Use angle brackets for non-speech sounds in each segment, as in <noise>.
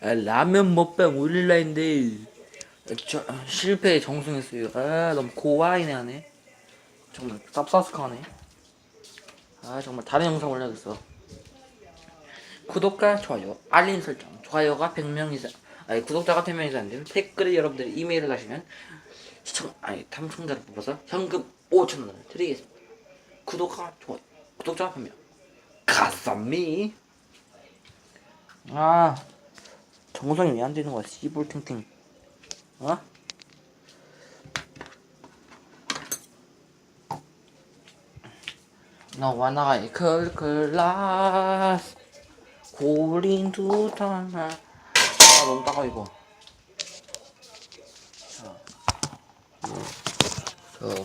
아, 라면 먹방 올릴라 했는데 저, 실패에 정승했어요. 아 너무 고와이네 하네. 정말 쌉싸스하네. 아 정말 다른 영상 올려야겠어. 구독과 좋아요, 알림 설정, 좋아요가 100명 이상, 아니 구독자가 100명 이상 되면 댓글에 여러분들이 이메일을 하시면 시청, 아니 탐청자를 뽑아서 현금 5천 원을 드리겠습니다. 구독과 좋아요, 구독자가 100명. 가썸미. 아 정성이 왜 안 되는 거야 씨볼 팅팅. 어? 너와 나의 클클라스. 고린 두탄 아. 너무 따가워 이거. 자, 저오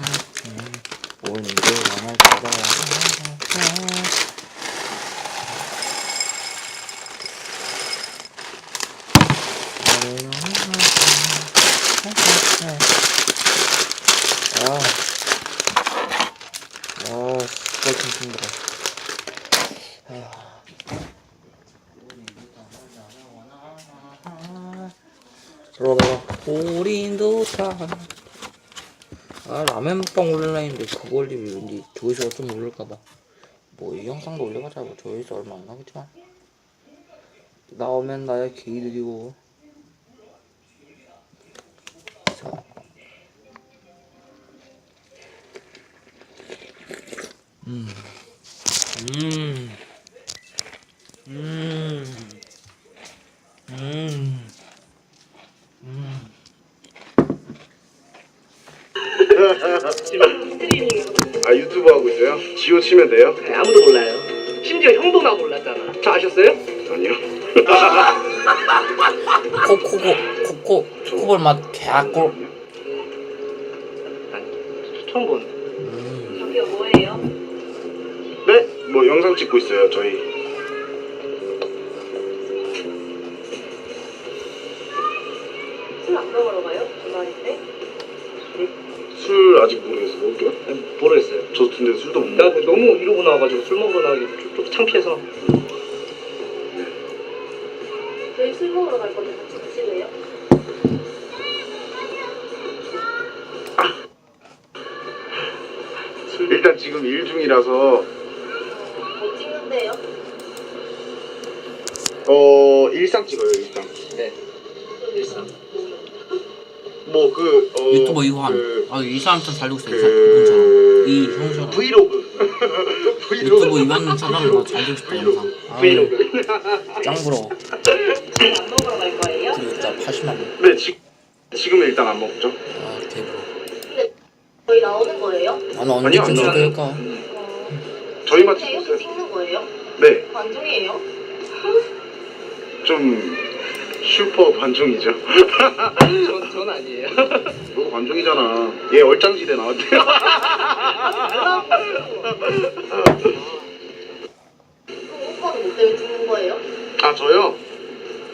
늘도 영화 보자 아, 아, 진짜 힘들어. 그러다가 우린도 다. 아 라면 먹방 올릴라 했는데 그거 올리면 왠지 조회수가 좀 오를까봐 뭐 이 영상도 올려봤자 뭐 조회수 얼마 안 나겠지만 나오면 나야 개이득이고 자 음. 음. 음. 음. 음. 아 유튜브 하고 있어요? 지호 치면 돼요? 네, 아무도 몰라요. 심지어 형도 나 몰랐잖아. 저 아셨어요? 아니요. 코, 코고, 코코, 코볼 맛 개꿀. 난 처음 본. 음. 저기요 뭐예요? 네? 뭐 영상 찍고 있어요 저희. 술 안 먹으러 가요? 주말인데? 술 아직 모르겠어 먹을게요. 모르겠어요. 저 근데 술도 못 내가 먹어. 너무 이러고 나와가지고 술 먹으러 나가기 좀, 좀 창피해서. 먹으러 갈 건데 같이 가실래요? 일단 지금 일 중이라서 뭐 찍는데요? 어 일상 찍어요 일상. 네. 일상. 뭐그 어, 유튜버 이호한. 그, 아, 이 사람처럼 살고 있어, 이 사람. 이분처럼. 그이 형처럼. 브이로그. <laughs> 유튜브 이만 사람으로 살고 싶다, 영상. 아, 브이로그. 짱 부러워. 술안 먹으러 갈 거예요? 진짜 80만 원. 네 지, 지금 일단 안 먹죠. 아, 개부러워. 근데 저희 나오는 거예요? 나는 언제쯤 아니요, 아니요. 소개할까? 어... 저희만 찍고 있어요. 찍는 거예요? 네, 관중이에요? 좀 슈퍼 관중이죠. <laughs> 전, 전 아니에요. <laughs> 너도 관중이잖아. 얘 얼짱지대 나왔대요. 그럼 오빠는 뭐 때문에 찍는 거예요? 아 저요?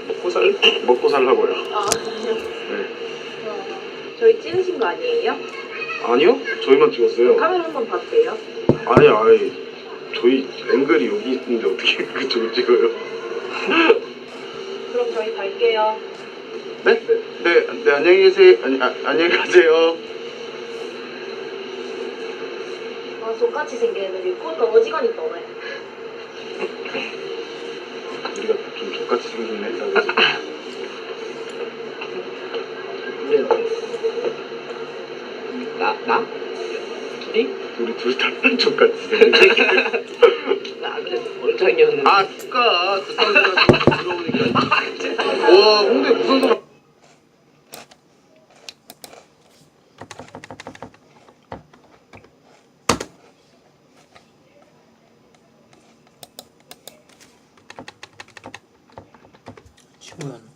먹고 살. 먹고 살라고요. 아 네. 저희 찍으신 거 아니에요? 아니요? 저희만 찍었어요. 카메라 한번 봐도 돼요? 아니 아니 저희 앵글이 여기 있는데 어떻게 그쪽을 찍어요? 저희 갈게요 네? 네, 네 안녕히 계세요. 아니 아, 안녕히 가세요. 아 똑같이 생긴 애들이 그러니까 어지간히 떠네 우리가 좀 족같이 생긴 애다 그지? 그래. 나 나? 둘이? 우리 둘다 <laughs> 족같이 생긴 나그 래도 얼짱이었는데. 아 누가 그 사람들 들어오니까. <laughs> 와 홍대 무슨 사람 치고연.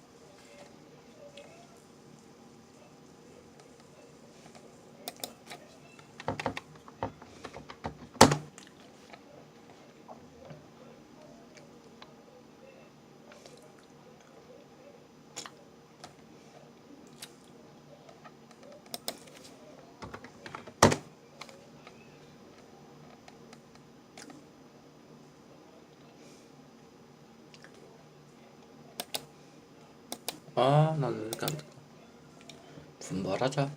아 나도 이렇게 안. 분발하자.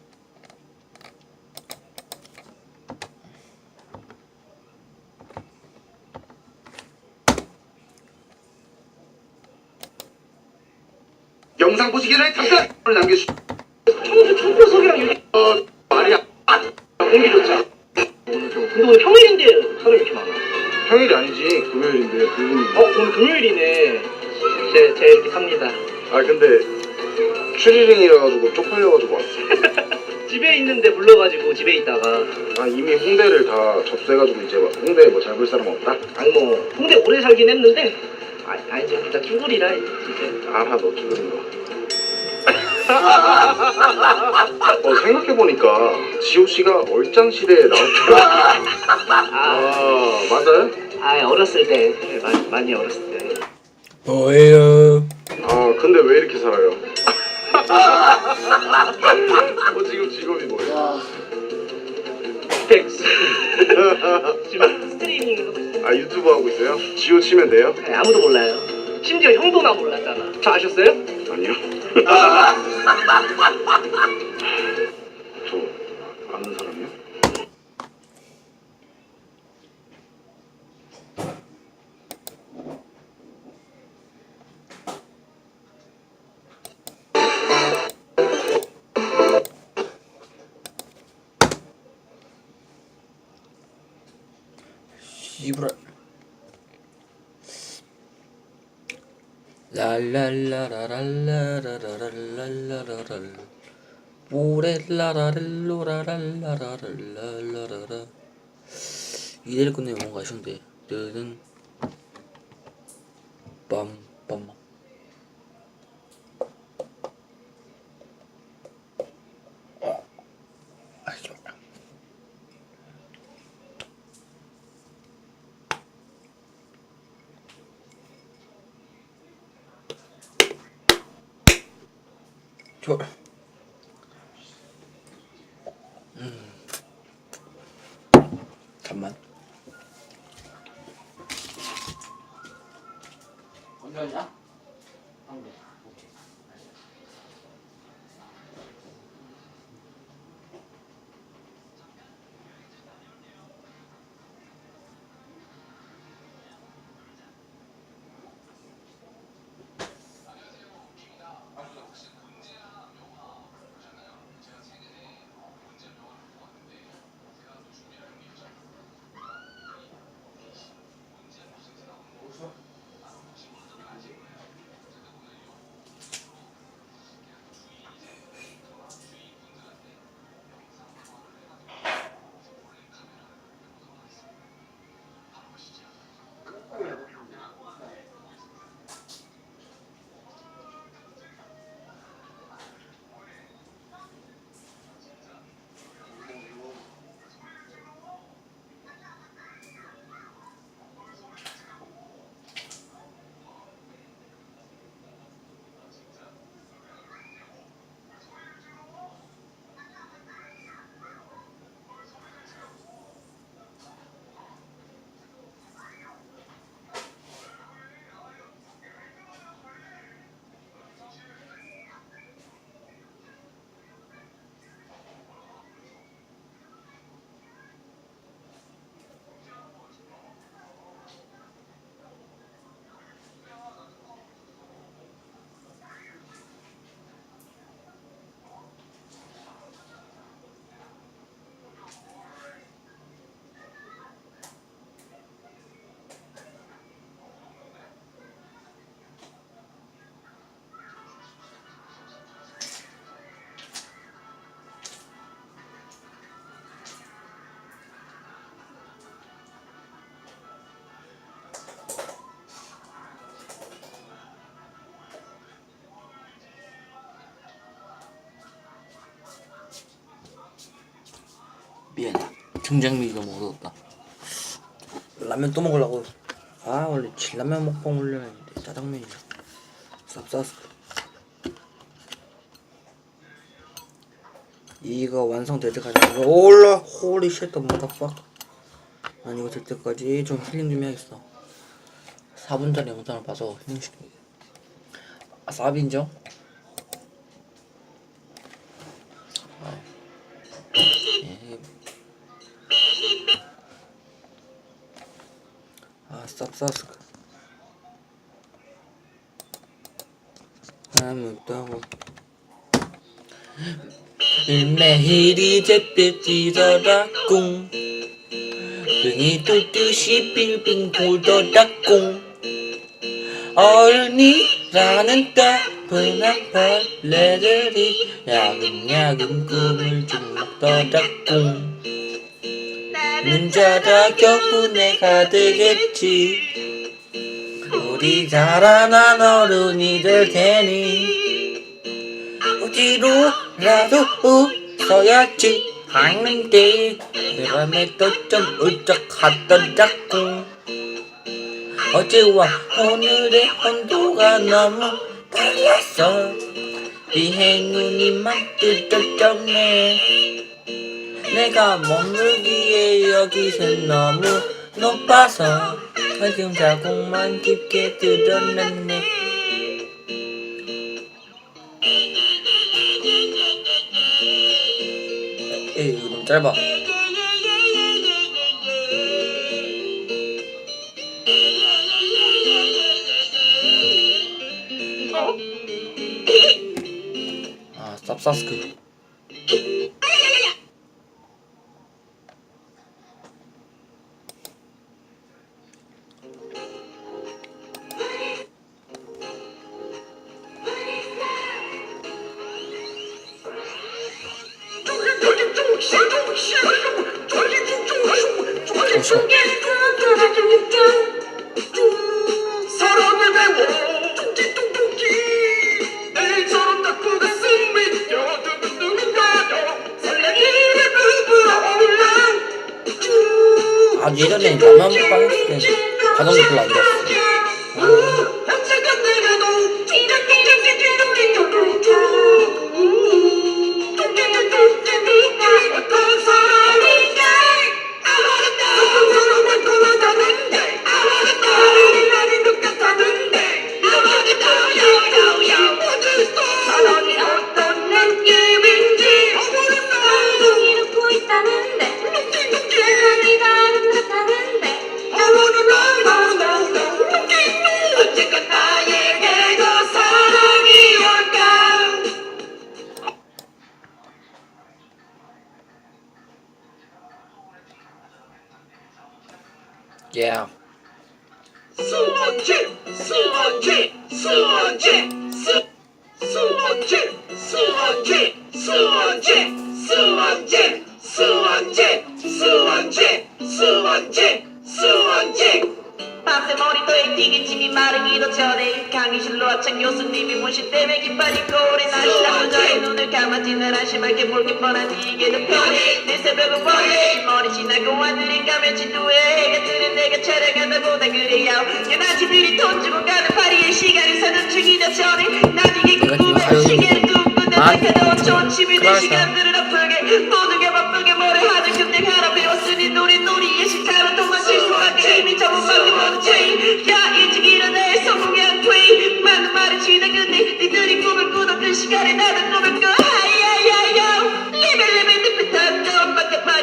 영상 보시기 전에 답변을 남겨주. 청주 청표석이랑 여기 어 말이야. 공기 좋자. 근데 오늘 평일인데 사람이 이렇게 많아. 평일이 아니지 금요일인데 불금인데. 어 오늘 금요일이네. 제, 제 이렇게 삽니다. 아 근데 추리링이라 가지고 쪽팔려가지고 왔어. <laughs> 집에 있는데 불러가지고 집에 있다가 아 이미 홍대를 다 접수해가지고 이제 막 홍대 뭐 잘 볼 사람 없다. 아니 뭐 홍대 오래 살긴 했는데 아, 아니 이제 진짜 쭈구리라 이제 알아 너 죽는 거. <laughs> 어 생각해보니까 지호 씨가 얼짱 시대에 나왔더라. <laughs> 아, 아 맞아요? 아 어렸을 때 네, 많이, 많이 어렸을 때 뭐예요? 아 근데 왜 이렇게 살아요? 어 지금 직업이 뭐예요? 텍스 <laughs> 지금 스트리밍 하고 있어요 아 유튜브 하고 있어요? 지호 치면 돼요? 네, 아무도 몰라요 심지어 형도 나 몰랐잖아 저 아셨어요? 아니요. <laughs> <laughs> 랄랄라라랄라라라랄라라랄 모렐라라렐로라랄라라랄라라라 이대로 끝내면 뭔가 아쉬운데 뜨든 빰빰 아쉬워 좋아. 등장미가 얻었다. 라면 또 먹으려고. 아 원래 진라면 먹방 올려야 했는데 짜장면이야. 쌉싸스. 이거 완성될 때까지 올라 홀리 쉣더 마다팍. 난 이거 될 때까지 좀 힐링 좀 해야겠어. 4분짜리 영상을 봐서 힐링시키게. 아, 쌉 인정? 매일이 제때 찌더라꿍 등이 뚜뚜시 빙빙 돌더라 꿍 어른이라는 따분한 벌레들이 야금야금 꿈을 좀 먹더라 꿍 눈자라 격분에 가되겠지. 우리 자라난 어른이 될 테니. 어디로라도 웃어야지. 하는데 내 맘에 또좀 울적하더라고 어제와 오늘의 온도가 너무 달랐어 이 행운이만 뜯어졌네 내가 머물기에 여기서 너무 높아서 가슴 자국만 깊게 드러났네 에이 이거 너무 짧아. 아 쌉사스크 가면 진도에 해가 뜨는 내가 촬영한다 보다 그래요. 연아치들이 돈 주고 가는 파리의 시간을 사는 중이자 전에 난 이게 궁금해 시계를 듯해도 좋은 취미들 그러자. 시간들을 아프게 모두가 바쁘게 뭐를 하든 근데 하나 배웠으니 노래 놀이의 시타로 도망칠 수밖에 힘이 저문밖에 못지 야 일찍 일어나 성공한 트윗 많은 말을 치다 근데 니들이 꿈을 꾸던 그 시간에 꿔 하야야야 레벨레벨 늪부터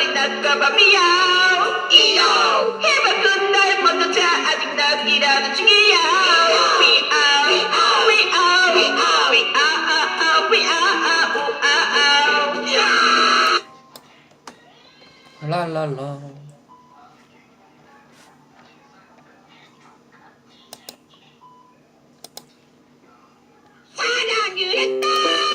거리다까봐 미야오 이요 힘을 끝날 먼저 자 아직 나 일하는 중이야 미아오 미아오 미아오 미아오 미아오 미아오 미아오 랄랄라 사랑을 했다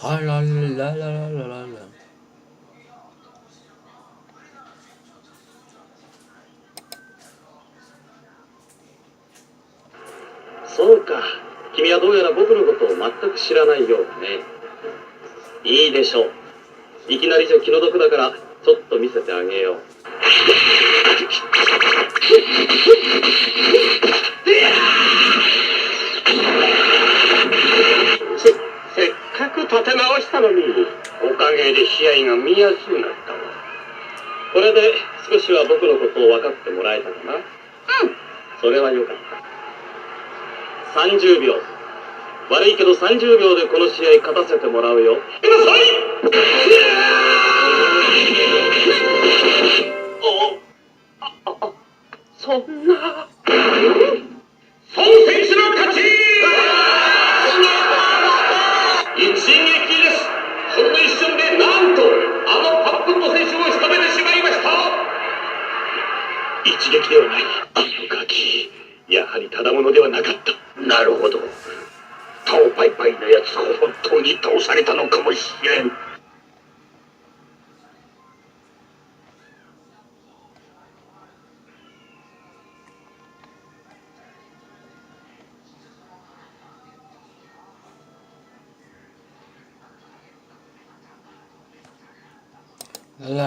はららららららら。そうか。君はどうやら僕のことを全く知らない。ようだね。い。い。でしょう。い。きなりじゃ気の毒だから、ちょっと見せてあげよう。立て直したのにおかげで試合が見やすくなったわ。これで少しは僕のことを分かってもらえたかな。うん。それはよかった。30秒。悪いけど30秒でこの試合勝たせてもらうよ。今さい！おあああそんな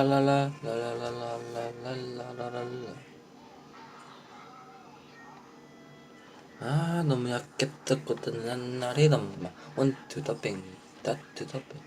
랄랄라 랄랄랄랄랄랄랄랄라 아 너무 약했다 거든 난 날이 넘마 원투더뱅 따투더뱅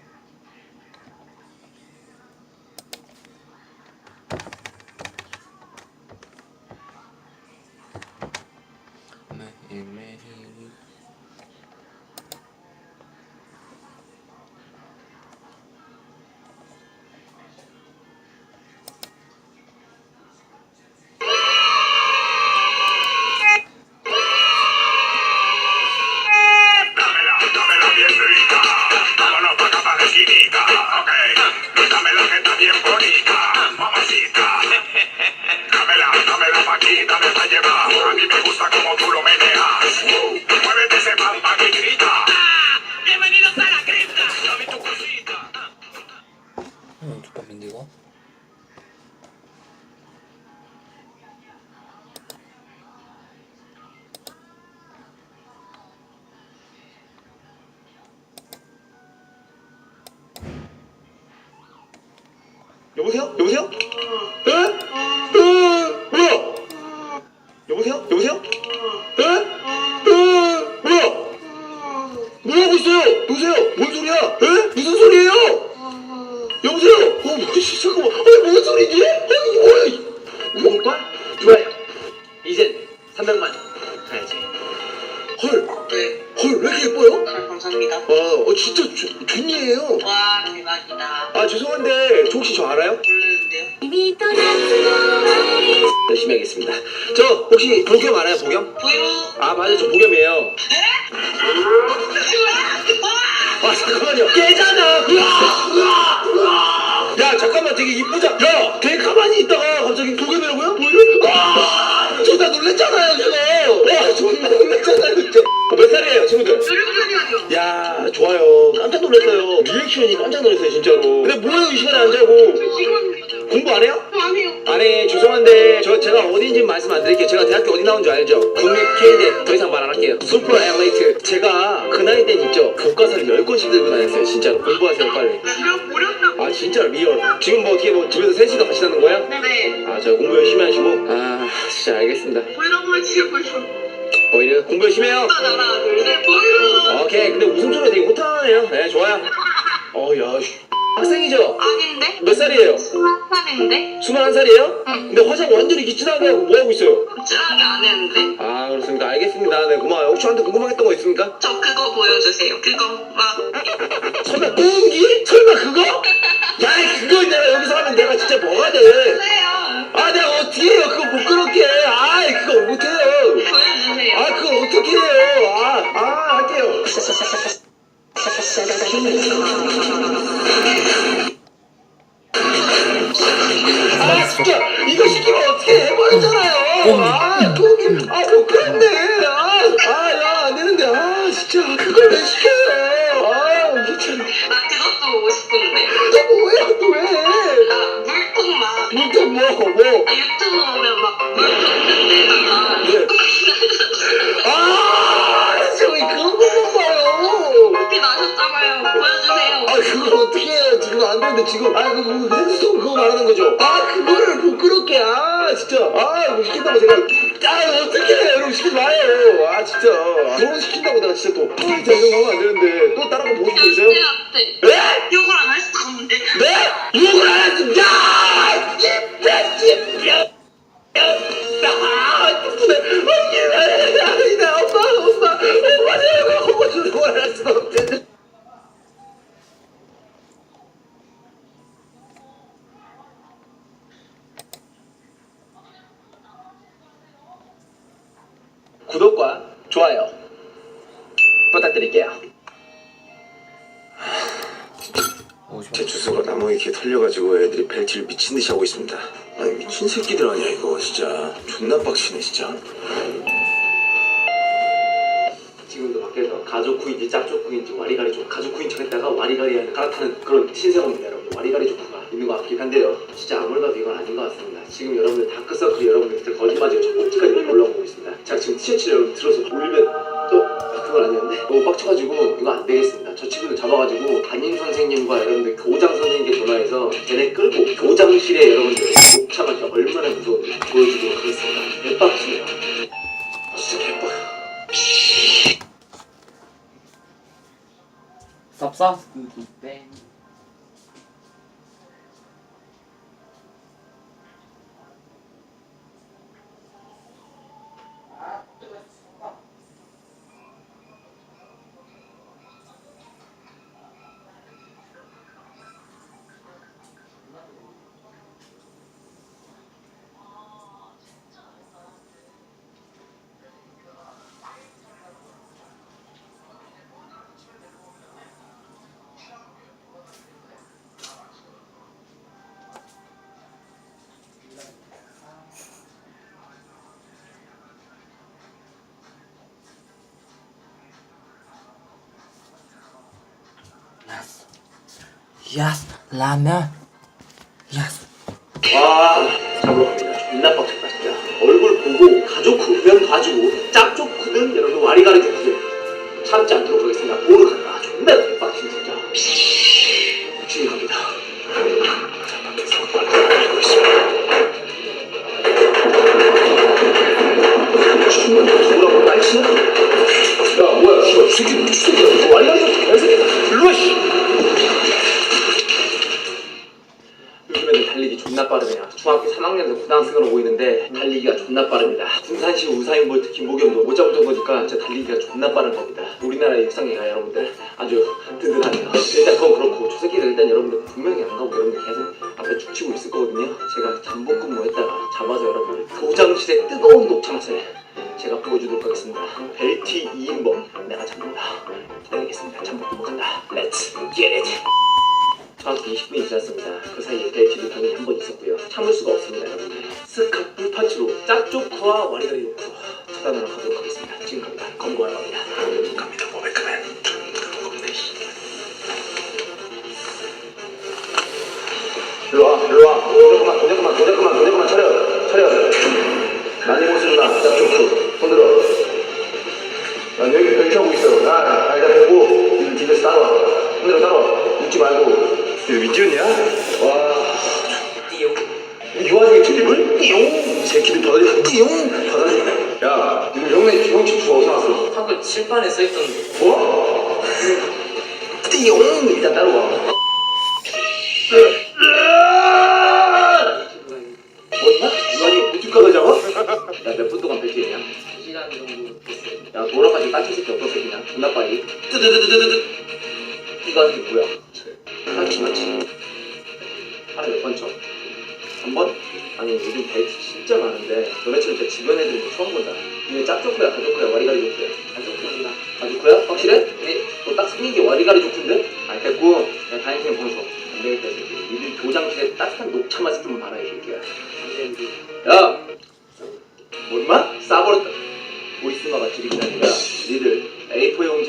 여보세요? 여보세요? 에? 에? 뭐야? 여보세요? 여보세요? 에? 에? 뭐야? 뭐 하고 있어요? 여보세요? 뭔 소리야? 에? 무슨 소리예요? 여보세요? 어, 뭐지? 잠깐만. 아니, 뭔 소리지? 아니, 뭐야? 오빠? 좋아요. 이젠 300만 가야지. 헐. 네, 헐, 왜 이렇게 예뻐요? 감사합니다. 아, 어, 진짜 좋, 좋네요. 와, 대박이다. 아, 죄송한데, 저 혹시 저 알아요? 혹시 보겸 알아요? 보겸? 보이로. 아 맞아 저 보겸이에요. 아 잠깐만요. 깨잖아. 으아, 으아, 으아. 야 잠깐만 되게 이쁘자. 야 되게 가만히 있다가 갑자기 보겸이라고요? 보겸? 아, 저다 놀랬잖아요 저거. 와 존나 놀랬잖아요 진짜. 어, 몇 살이에요 친구들? 야 좋아요. 깜짝 놀랐어요. 리액션이 깜짝 놀랐어요 진짜로. 근데 뭐예요 이 시간에 안 자고 공부 안 해요? 아니 죄송한데 저 제가 어딘지 말씀 안 드릴게요 제가 대학교 어디 나온 줄 알죠? 국립 K대 더 이상 말 안 할게요 슈퍼 엘리트 제가 그 나이 땐 있죠 교과서를 10권씩 들고 다녔어요 진짜로 공부하세요 빨리. 아 진짜 리얼 지금 뭐 어떻게 뭐 집에서 셋이서 같이 사는 거야? 네. 아 저 공부 열심히 하시고 아 진짜 알겠습니다 보이로만 지금 보이로. 보이려 공부 열심히 해요 하나, 둘, 셋, 보이로. 오케이 근데 웃음소리가 되게 호탕하네요 네 좋아요 어야 <laughs> 학생이죠? 아닌데? 몇 살이에요? 스마트한인데? 21살이에요? 근데 화장 완전히 기친하게 하고 뭐 하고 있어요? ጭ하게 안 했는데? 아 그렇습니까 알겠습니다 네 고마워요 혹시 저한테 궁금했던 거 있습니까? 저 그거 보여주세요. 그거 막. 설마 꽁기? 설마 결혼 시킨다고 내가 진짜 또. 아, 진짜 이런 거 하면 안 되는데. 또 다른 거 보고 싶은 거 있어요? 네? 욕을 안 할 수가 없는데. 네? 욕을 안 했습니다! 집에, 집에! 아, 기쁘네. 아, 아니다. 엄마, 엄마. 엄마, 내가 엄마 좀 좋아할 수 없대. 구독과 좋아요 드릴게요. 제 주소가 나무에 이렇게 털려가지고 애들이 벨트를 미친 듯이 하고 있습니다. 아니 미친 새끼들 아니야 이거 진짜 존나 빡치네 진짜. 지금도 밖에서 가족 구인지 짝족 구인지 와리가리 족 가족 구인 척했다가 와리가리 갈아타는 그런 신세입니다 여러분 와리가리 족구가 있는 것 같긴 한데요 진짜 아무리 봐도 이건 아닌 것 같습니다 지금 여러분들 다크서클이 여러분들 진짜 거짓말이고 저 꼭지까지 올라오고 있습니다 제가 지금 티셔츠를 여러분 들어서 올리면 또 아, 그건 아니었네 너무 빡쳐가지고 이거 안 되겠습니다. 저 친구들 잡아가지고 담임 선생님과 여러분들 교장 선생님께 전화해서 걔네 끌고 교장실에 여러분들 녹차가 진짜 얼마나 무서운지 보여주도록 하겠습니다. 대박치네요. 진짜 개빡 쌉싸? 스쿠두 야스 라면. 야스 와 잡으러 갑니다 존나 빡쳤다 진짜 얼굴 보고 가족 구면 가지고 짝족 구는 여러분 와리가리 족구 참지 않도록 하겠습니다. 보러 간다. 존나 빡친 진짜 3학년에서 고등학생으로 보이는데 달리기가 존나 빠릅니다. 군산시 우사인 볼트 김보겸도 못 잡던 거니까 진짜 달리기가 존나 빠른 겁니다. 우리나라 육상계가 여러분들 아주 든든하네요. 일단 그건 그렇고 저 새끼들 일단 여러분들 분명히 안 가고 여러분들 계속 앞에 죽치고 있을 거거든요. 제가 잠복 근무 했다가 잡아서 여러분들 교장실에 뜨거운 녹차맛을 제가 보여주도록 하겠습니다. 벨티 2인범 내가 잡는다. 기다리겠습니다. 잠복 근무 간다. Let's get it. 정확히 20분이 지났습니다. 그 사이에 벨트도 당연히 한 번 있었고요. 참을 수가 없습니다, 여러분들. 스카 불파츠로 짝조크와 와리가리 요크 차단하러 가도록 하겠습니다. 지금 갑니다. 검거하러 갑니다. 갑니다 모백크맨. 일로 와, 일로 와. 도장 그만, 도장 그만, 도장 그만, 도장 그만 차려, 차려. 난이 모습 누나, 짝조크 손 들어. 난 여기 벨트하고 있어. 나 알다 보고 이 집에서 따라와. 손 들어 따라와. 웃지 말고. 이거 미디언이야? 와. 드립을? 띠용. 이 새끼들 받아줘. 띠용. 받아줘. 야, 지금 형네 형집 어디서 났어? 학교 칠판에 써있던 뭐? 띠용. 일단 따라와.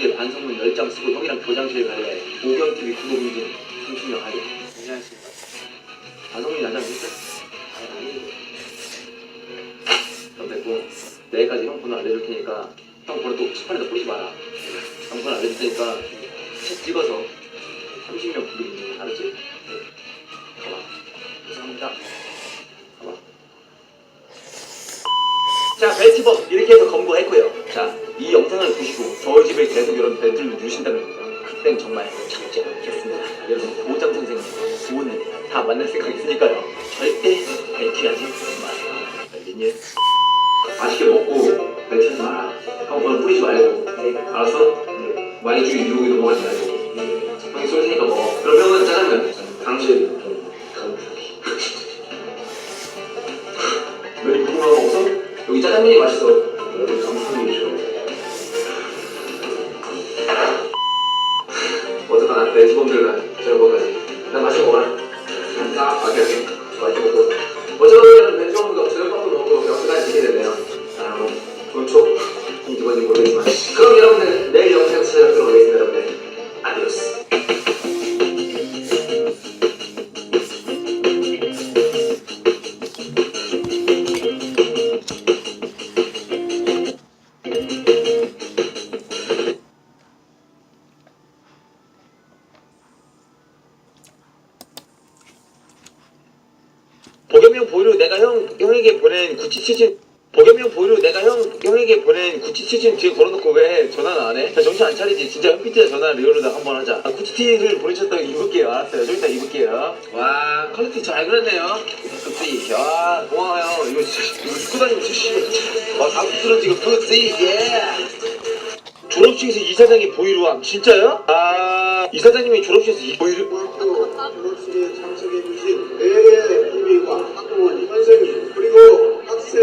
A4 용지에 반성문 10장 쓰고 형이랑 교장실 갈래. 오경TV 구독 인증 30명 하게 괜찮습니다 반성문이 나장 있어? 아니 넌 됐고 내일까지 형 번호 알려줄 테니까 형 번호 또 칠판에다 뿌리지 마라. 형 번호 알려줄 테니까 책 찍어서 30명 구독 인증 알았지? 네. 가봐. 감사합니다. 가봐. 자, 벨티버 이렇게 해서 검거했고요. 자, 이 영상을 보시고 저희 집에 계속 이런 벨트를 누르신다면 그땐 정말 참지 않겠습니다. 여러분 보장 선생님 구원은 다 만날 생각 있으니까요. 절대 벨트하지 마세요. 알겠니? 맛있게 먹고 벨트하지 마라. 형 그걸 뿌리지 말고. 네, 알았어? 네. 많이 주기 이러고 넘어가지 말고. 네. 형이 쏠 테니까 먹어. 그러면은 짜장면. 당신 좀 강주기. 왜 궁금한 거 없어? 여기 짜장면이 맛있어. 입을게요. 알았어요. 좀 이따 입을게요. 와 퀄리티 잘 그렸네요. 구찌. 와 고마워요. 이거 진짜 이거 입고 다니면 진짜 와 다음 들은 지금 구찌 예. 졸업식에서 이사장이 보이로함 진짜요? 아 이사장님이 졸업식에서 이 보이로 졸업식에 참석해주신 비비과 학부모님, 선생님, 그리고 학생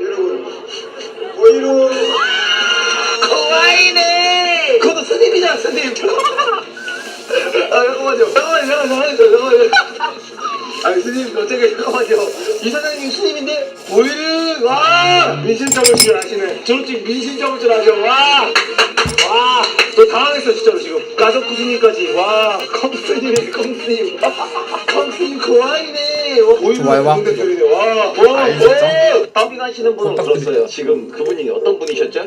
여러분, 보이로 거와이네 그것도 스님이잖아 스님 아 <laughs> 잠깐만요. 잠깐만요. 잠깐만요. 잠깐만요. 아니 스님 어떻게 잠깐만요. 이 사장님 스님인데 보이를 와! 민신적을 줄 아시네. 저렇게 민신적을 줄 아셔 와 와 저 당황했어 진짜로 지금. 가족 구스님까지. 와 컴스님이 컴스님. 컴스님 거와이네. 와 보이를 좋아요, 와. 대표이네. 와와 알겠죠? 합의하시는 분은 부탁드립니다. 들었어요. 지금 그분이 어떤 분이셨죠?